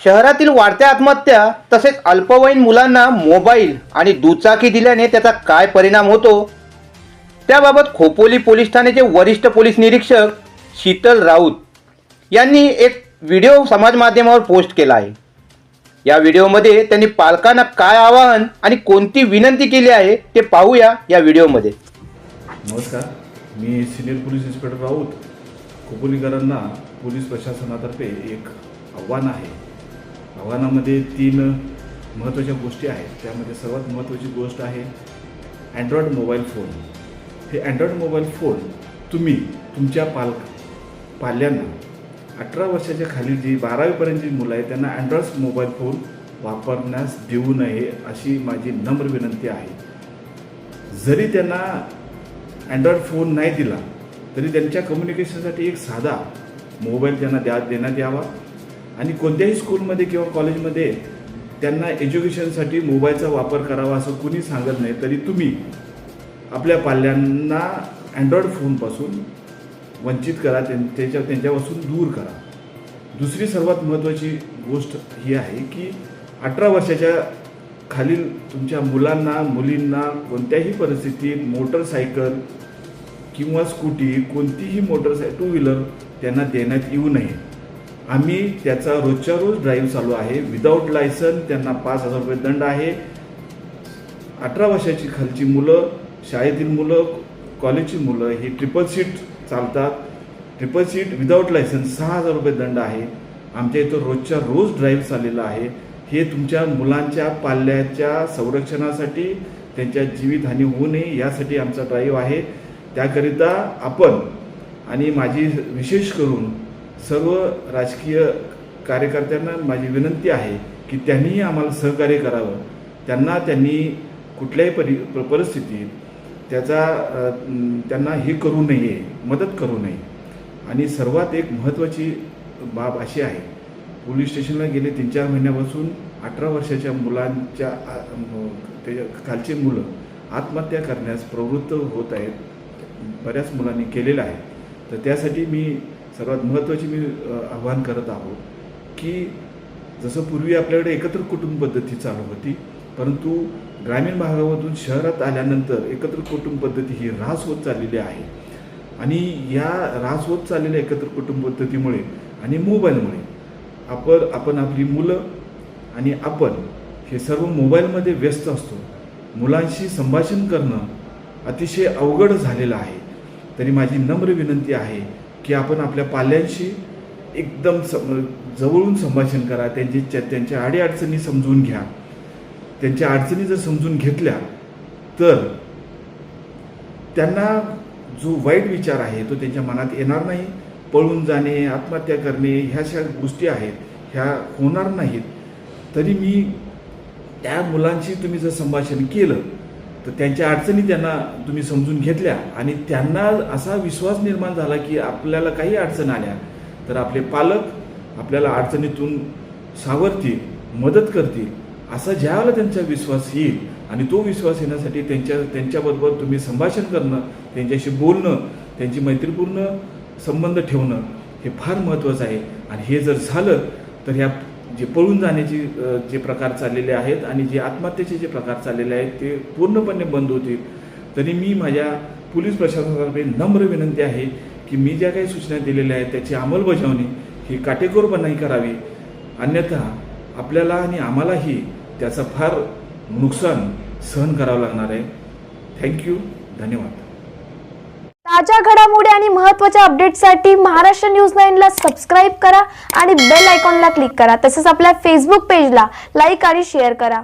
शहरातील वाढत्या आत्महत्या तसेच अल्पवयीन मुलांना मोबाईल आणि दुचाकी दिल्याने त्याचा काय परिणाम होतो? त्याबाबत खोपोली पोलीस ठाण्याचे वरिष्ठ पोलीस निरीक्षक शीतल राऊत यांनी एक व्हिडिओ समाज माध्यमावर पोस्ट केला आहे. या व्हिडिओमध्ये त्यांनी पालकांना काय आवाहन आणि कोणती विनंती केली आहे ते पाहूया या व्हिडिओमध्ये. नमस्कार मी सिनियर पोलीस इन्स्पेक्टर राऊत. खोपोलीकरांना पोलीस प्रशासनातर्फे एक आव्हान आहे. आव्हानामध्ये तीन महत्त्वाच्या गोष्टी आहेत. त्यामध्ये सर्वात महत्त्वाची गोष्ट आहे अँड्रॉइड मोबाईल फोन हे अँड्रॉइड मोबाईल फोन तुम्ही तुमच्या पालक पाल्यांना अठरा वर्षाच्या खाली जी बारावीपर्यंतची मुलं आहेत त्यांना अँड्रॉइड मोबाईल फोन वापरण्यास देऊ नये अशी माझी नम्र विनंती आहे. जरी त्यांना अँड्रॉइड फोन नाही दिला तरी त्यांच्या कम्युनिकेशनसाठी एक साधा मोबाईल त्यांना द्या देण्यात यावा. आणि कोणत्याही स्कूलमध्ये किंवा कॉलेजमध्ये त्यांना एज्युकेशनसाठी मोबाईलचा वापर करावा असं कुणी सांगत नाही तरी तुम्ही आपल्या पाल्यांना अँड्रॉइड फोनपासून वंचित करा त्यां- त्याच्या त्यांच्यापासून दूर करा. दुसरी सर्वात महत्त्वाची गोष्ट ही आहे की अठरा वर्षाच्या खालील तुमच्या मुलांना मुलींना कोणत्याही परिस्थितीत मोटरसायकल किंवा स्कूटी कोणतीही मोटरसाय टू व्हीलर त्यांना देण्यात येऊ नये. आम्ही त्याचा रोजच्या रोज ड्राईव्ह चालू आहे. विदाऊट लायसन त्यांना पाच हजार रुपये दंड आहे. अठरा वर्षाची खालची मुलं शाळेतील मुलं कॉलेजची मुलं ही ट्रिपल सीट चालतात. ट्रिपल सीट विदाऊट लायसन्स सहा हजार रुपये दंड आहे. आमच्या इथं रोजच्या रोज ड्राईव्ह चाललेला आहे. हे तुमच्या मुलांच्या पाल्याच्या संरक्षणासाठी त्यांच्या जीवितहानी होऊ नये यासाठी आमचा ड्राईव्ह आहे. त्याकरिता आपण आणि माझी विशेष करून सर्व राजकीय कार्यकर्त्यांना माझी विनंती आहे की त्यांनीही आम्हाला सहकार्य करावं. त्यांना त्यांनी कुठल्याही परि प- परिस्थितीत त्याचा त्यांना हे करू नये मदत करू नये. आणि सर्वात एक महत्त्वाची बाब अशी आहे पोलीस स्टेशनला गेले तीन चार महिन्यापासून अठरा वर्षाच्या मुलांच्या त्याच्या खालची मुलं आत्महत्या करण्यास प्रवृत्त होत आहेत बऱ्याच मुलांनी केलेलं आहे. तर त्यासाठी मी सर्वात महत्त्वाची मी आव्हान करत आहोत की जसं पूर्वी आपल्याकडे एकत्र कुटुंब पद्धती चालू होती परंतु ग्रामीण भागामधून शहरात आल्यानंतर एकत्र कुटुंब पद्धती ही ऱ्हास होत चाललेली आहे. आणि या ऱ्हास होत चाललेल्या एकत्र कुटुंब पद्धतीमुळे आणि मोबाईलमुळे आपण आपण आपली मुलं आणि आपण हे सर्व मोबाईलमध्ये व्यस्त असतो. मुलांशी संभाषण करणं अतिशय अवघड झालेलं आहे. तरी माझी नम्र विनंती आहे की आपण आपल्या पाल्यांशी एकदम सम म्हणजे जवळून संभाषण करा त्यांची त्यांच्या अडीअडचणी समजून घ्या. त्यांच्या अडचणी जर समजून घेतल्या तर त्यांना जो वाईट विचार आहे तो त्यांच्या मनात येणार नाही. पळून जाणे आत्महत्या करणे ह्या अशा गोष्टी आहेत ह्या होणार नाहीत. तरी मी त्या मुलांशी तुम्ही जर संभाषण केलं तर त्यांच्या अडचणी त्यांना तुम्ही समजून घेतल्या आणि त्यांना असा विश्वास निर्माण झाला की आपल्याला काही अडचण आल्या तर आपले पालक आपल्याला अडचणीतून सावरतील मदत करतील असा ज्यावेळेला त्यांचा विश्वास येईल आणि तो विश्वास येण्यासाठी त्यांच्या त्यांच्याबरोबर तुम्ही संभाषण करणं त्यांच्याशी बोलणं त्यांची मैत्रीपूर्ण संबंध ठेवणं हे फार महत्त्वाचं आहे. आणि हे जर झालं तर ह्या जे पळून जाण्याचे जे प्रकार चाललेले आहेत आणि जे आत्महत्येचे जे प्रकार चाललेले आहेत ते पूर्णपणे बंद होतील. तरी मी माझ्या पोलीस प्रशासनातर्फे नम्र विनंती आहे की मी ज्या काही सूचना दिलेल्या आहेत त्याची अंमलबजावणी ही काटेकोरपणाने करावी. अन्यथा आपल्याला आणि आम्हालाही त्याचं फार नुकसान सहन करावं लागणार आहे. थँक्यू धन्यवाद. ताज्या घडामोडी आणि महत्त्वाच्या अपडेटसाठी महाराष्ट्र न्यूज नाईनला सबस्क्राईब करा आणि बेल आयकॉनला क्लिक करा. तसंच आपल्या फेसबुक पेजला लाईक आणि शेअर करा.